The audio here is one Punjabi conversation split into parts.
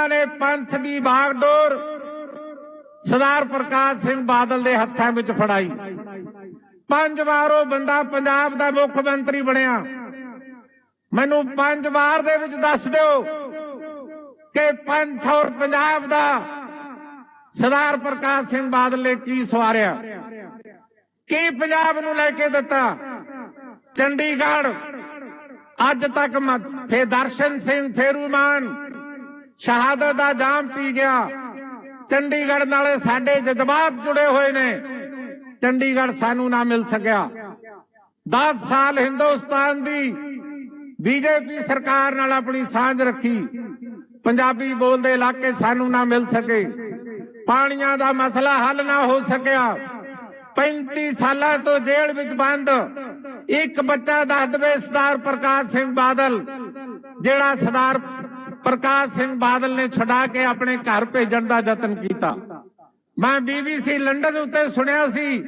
ਨੇ ਪੰਥ ਦੀ ਬਾਗਡੋਰ ਸਰਦਾਰ ਪ੍ਰਕਾਸ਼ ਸਿੰਘ ਬਾਦਲ ਦੇ ਹੱਥਾਂ ਵਿੱਚ ਫੜਾਈ। ਪੰਜ ਵਾਰ ਉਹ ਬੰਦਾ ਪੰਜਾਬ ਦਾ ਮੁੱਖ ਮੰਤਰੀ ਬਣਿਆ। ਮੈਨੂੰ ਪੰਜ ਵਾਰ ਦੇ ਵਿੱਚ ਦੱਸ ਦਿਓ ਕਿ ਪੰਥ ਔਰ ਪੰਜਾਬ ਦਾ ਸਰਦਾਰ ਪ੍ਰਕਾਸ਼ ਸਿੰਘ ਬਾਦਲ ਨੇ ਕੀ ਸਵਾਰਿਆ। ਕੀ ਪੰਜਾਬ ਨੂੰ ਲੈ ਕੇ ਦਿੱਤਾ? ਚੰਡੀਗੜ੍ਹ। ਅੱਜ ਤੱਕ ਮਤ- ਫੇ ਦਰਸ਼ਨ ਸਿੰਘ ਫੇਰੂਮਾਨ। ਸ਼ਹਾਦਤ ਦਾ ਜਾਮ ਪੀ ਗਿਆ। ਚੰਡੀਗੜ੍ਹ ਨਾਲੇ ਸਾਡੇ ਜਜ਼ਬਾਤ ਜੁੜੇ ਹੋਏ ਨੇ। ਚੰਡੀਗੜ੍ਹ ਸਾਨੂੰ ਨਾ ਮਿਲ ਸਕਿਆ। 10 ਸਾਲ ਹਿੰਦੁਸਤਾਨ ਦੀ ਬੀਜੇਪੀ ਸਰਕਾਰ ਨਾਲ ਆਪਣੀ ਸਾਂਝ ਰੱਖੀ। ਪੰਜਾਬੀ ਬੋਲਦੇ ਇਲਾਕੇ ਸਾਨੂੰ ਨਾ ਮਿਲ ਸਕੇ। ਪਾਣੀਆਂ ਦਾ ਮਸਲਾ ਹੱਲ ਨਾ ਹੋ ਸਕਿਆ। 35 ਸਾਲਾਂ ਤੋਂ ਜੇਲ੍ਹ ਵਿੱਚ ਬੰਦ। ਇੱਕ ਬੱਚਾ ਦੱਸ ਦਵੇ ਸਰਦਾਰ ਪ੍ਰਕਾਸ਼ ਸਿੰਘ ਬਾਦਲ, ਜਿਹੜਾ ਸਰਦਾਰ ਪ੍ਰਕਾਸ਼ ਸਿੰਘ ਬਾਦਲ ਨੇ ਛੁਡਾ ਕੇ ਆਪਣੇ ਘਰ ਭੇਜਣ ਦਾ ਯਤਨ ਕੀਤਾ। ਮੈਂ ਬੀਬੀਸੀ ਲੰਡਨ ਉੱਤੇ ਸੁਣਿਆ ਸੀ,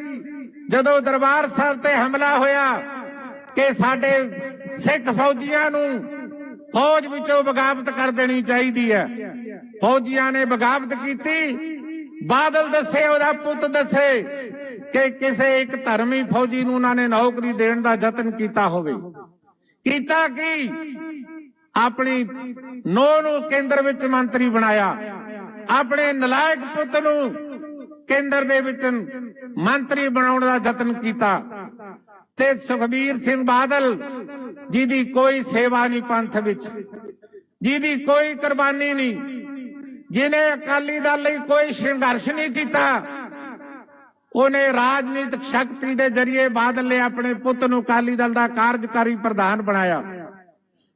ਜਦੋਂ ਦਰਬਾਰ ਸਾਹਿਬ ਤੇ ਹਮਲਾ ਹੋਇਆ ਕਿ ਸਾਡੇ ਸਿੱਖ ਫੌਜੀਆਂ ਨੂੰ ਫੌਜ ਵਿੱਚੋਂ ਬਗਾਵਤ ਕਰ ਦੇਣੀ ਚਾਹੀਦੀ ਹੈ। ਫੌਜੀਆਂ ਨੇ ਬਗਾਵਤ ਕੀਤੀ। ਬਾਦਲ ਦੱਸੇ, ਉਹਦਾ ਪੁੱਤ ਦੱਸੇ ਕਿ ਕਿਸੇ ਇੱਕ ਧਰਮੀ ਫੌਜੀ ਨੂੰ ਉਹਨਾਂ ਨੇ ਨੌਕਰੀ ਦੇਣ ਦਾ ਯਤਨ ਕੀਤਾ ਹੋਵੇ। ਕੀਤਾ ਕੀ? ਆਪਣੀ ਨੋ ਨੂੰ ਕੇਂਦਰ ਵਿੱਚ ਮੰਤਰੀ ਬਣਾਇਆ। ਆਪਣੇ ਨਲਾਇਕ ਪੁੱਤ ਨੂੰ ਕੇਂਦਰ ਦੇ ਵਿੱਚ ਮੰਤਰੀ ਬਣਾਉਣ ਦਾ ਯਤਨ ਕੀਤਾ। ਤੇ ਸੁਖਬੀਰ ਸਿੰਘ ਬਾਦਲ ਜਿਹਦੀ ਕੋਈ ਸੇਵਾ ਨਹੀਂ ਪੰਥ ਵਿੱਚ, ਜਿਹਦੀ ਕੋਈ ਕੁਰਬਾਨੀ ਨਹੀਂ ਜਿਨੇ ਅਕਾਲੀ ਦਲ ਲਈ ਕੋਈ ਸੰਘਰਸ਼ ਨਹੀਂ ਕੀਤਾ, ਉਹਨੇ ਰਾਜਨੀਤਿਕ ਸ਼ਕਤੀ ਦੇ ਜ਼ਰੀਏ ਬਾਦਲ ਨੇ ਆਪਣੇ ਪੁੱਤ ਨੂੰ ਅਕਾਲੀ ਦਲ ਦਾ ਕਾਰਜਕਾਰੀ ਪ੍ਰਧਾਨ ਬਣਾਇਆ।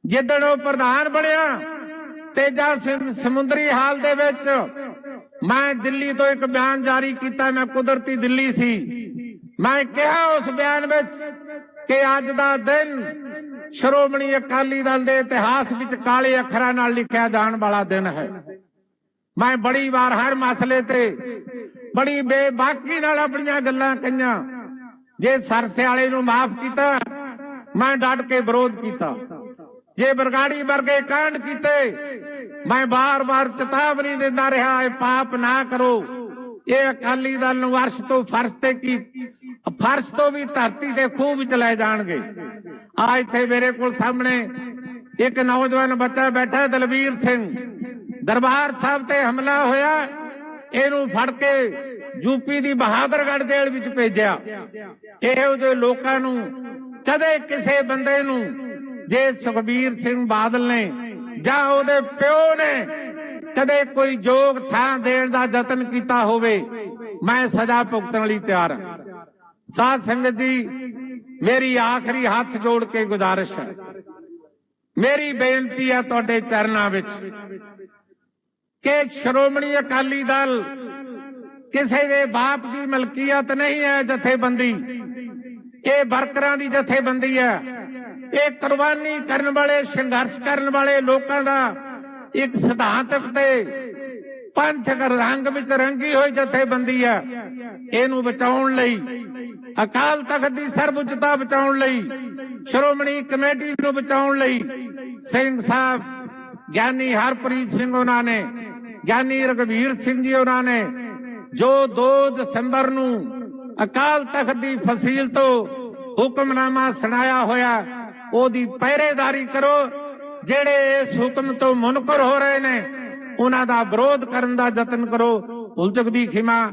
ਜਿੱਦਣ ਉਹ ਪ੍ਰਧਾਨ ਬਣਿਆ ਤੇਜਾ ਸਮੁੰਦਰੀ ਹਾਲ ਦੇ ਵਿੱਚ ਮੈਂ ਦਿੱਲੀ ਤੋਂ ਇੱਕ ਬਿਆਨ ਜਾਰੀ ਕੀਤਾ, ਮੈਂ ਕੁਦਰਤੀ ਦਿੱਲੀ ਸੀ। ਮੈਂ ਕਿਹਾ ਉਸ ਬਿਆਨ ਵਿੱਚ ਕਿ ਅੱਜ ਦਾ ਦਿਨ ਸ਼੍ਰੋਮਣੀ ਅਕਾਲੀ ਦਲ ਦੇ ਇਤਿਹਾਸ ਵਿੱਚ ਕਾਲੇ ਅੱਖਰਾਂ ਨਾਲ ਲਿਖਿਆ ਜਾਣ ਵਾਲਾ ਦਿਨ ਹੈ। ਮੈਂ ਬੜੀ ਵਾਰ ਹਰ ਮਸਲੇ ਤੇ ਬੜੀ ਬੇਬਾਕੀ ਨਾਲ ਆਪਣੀਆਂ ਗੱਲਾਂ ਕਹੀਆਂ। ਜੇ ਸਰਸੇ ਵਾਲੇ ਨੂੰ ਮਾਫ ਕੀਤਾ, ਮੈਂ ਡਟ ਕੇ ਵਿਰੋਧ ਕੀਤਾ। ਜੇ ਬਰਗਾੜੀ ਵਰਗੇ ਕਾਂਡ ਕੀਤੇ ਮੈਂ ਬਾਰ-ਬਾਰ ਚੇਤਾਵਨੀ ਦਿੰਦਾ ਰਿਹਾ ਇਹ ਪਾਪ ਨਾ ਕਰੋ। ਇਹ ਅਕਾਲੀ ਦਲ ਨੂੰ ਅਰਸ਼ ਤੋਂ ਫਰਸ਼ ਤੇ ਕੀ ਫਰਸ਼ ਤੋਂ ਵੀ ਧਰਤੀ ਤੇ ਖੂਹ ਵਿੱਚ ਲੈ ਜਾਣਗੇ। ਆ ਇੱਥੇ ਮੇਰੇ ਕੋਲ ਸਾਹਮਣੇ ਇੱਕ ਨੌਜਵਾਨ ਬੱਚਾ ਬੈਠਾ ਹੈ, ਦਲਵੀਰ ਸਿੰਘ। ਦਰਬਾਰ ਸਾਹਿਬ ਤੇ ਹਮਲਾ ਹੋਇਆ ਇਹਨੂੰ ਫੜ ਕੇ ਯੂਪੀ ਦੀ ਬਹਾਦਰਗੜ੍ਹ ਜੇਲ੍ਹ ਵਿੱਚ ਭੇਜਿਆ। ਇਹੋ ਜਿਹੇ ਲੋਕਾਂ ਨੂੰ ਕਦੇ ਕਿਸੇ ਬੰਦੇ ਨੂੰ ਜੇ ਸੁਖਬੀਰ ਸਿੰਘ ਬਾਦਲ ਨੇ ਜਾਂ ਉਹਦੇ ਪਿਓ ਨੇ ਕਦੇ ਕੋਈ ਯੋਗ ਥਾਂ ਦੇਣ ਦਾ ਯਤਨ ਕੀਤਾ ਹੋਵੇ, ਮੈਂ ਸਜ਼ਾ ਭੁਗਤਣ ਲਈ ਤਿਆਰ ਹਾਂ। ਸਾਧ ਸੰਗਤ ਜੀ, ਮੇਰੀ ਆਖਰੀ ਹੱਥ ਜੋੜ ਕੇ ਗੁਜ਼ਾਰਿਸ਼ ਹੈ। ਮੇਰੀ ਬੇਨਤੀ ਹੈ ਤੁਹਾਡੇ ਚਰਨਾਂ ਵਿੱਚ ਕਿ ਸ਼੍ਰੋਮਣੀ ਅਕਾਲੀ ਦਲ ਕਿਸੇ ਦੇ ਬਾਪ ਦੀ ਮਲਕੀਅਤ ਨਹੀਂ ਹੈ ਜਥੇਬੰਦੀ। ਇਹ ਵਰਕਰਾਂ ਦੀ ਜਥੇਬੰਦੀ ਹੈ। ਇਹ ਕੁਰਬਾਨੀ ਕਰਨ ਵਾਲੇ, ਸੰਘਰਸ਼ ਕਰਨ ਵਾਲੇ ਲੋਕਾਂ ਦਾ ਇੱਕ ਸਿਧਾਂਤਕ ਤੇ ਪੰਥਕ ਰੰਗ ਵਿੱਚ ਰੰਗੀ ਹੋਈ ਜਥੇਬੰਦੀ ਹੈ। ਇਹਨੂੰ ਬਚਾਉਣ ਲਈ, ਅਕਾਲ ਤਖਤ ਦੀ ਸਰਬਉੱਚਤਾ ਬਚਾਉਣ ਲਈ, ਸ਼੍ਰੋਮਣੀ ਕਮੇਟੀ ਨੂੰ ਬਚਾਉਣ ਲਈ ਸਿੰਘ ਸਾਹਿਬ, ਗਿਆਨੀ ਹਰਪ੍ਰੀਤ ਸਿੰਘ ਉਹਨਾਂ ਨੇ, ਗਿਆਨੀ ਰਗਵੀਰ ਸਿੰਘ ਜੀ ਉਹਨਾਂ ਨੇ ਜੋ 2 ਦਸੰਬਰ ਨੂੰ ਅਕਾਲ ਤਖਤ ਦੀ ਫਸੀਲ ਤੋਂ ਹੁਕਮਨਾਮਾ ਸੁਣਾਇਆ ਹੋਇਆ ਉਹਦੀ ਪਹਿਰੇਦਾਰੀ ਕਰੋ। ਜਿਹੜੇ ਇਸ ਹੁਕਮ ਤੋਂ ਮੁਨਕਰ ਹੋ ਰਹੇ ਨੇ, ਉਹਨਾਂ ਦਾ ਵਿਰੋਧ ਕਰਨ ਦਾ ਯਤਨ ਕਰੋ। ਉਲਝਕ ਦੀ ਖਿਮਾ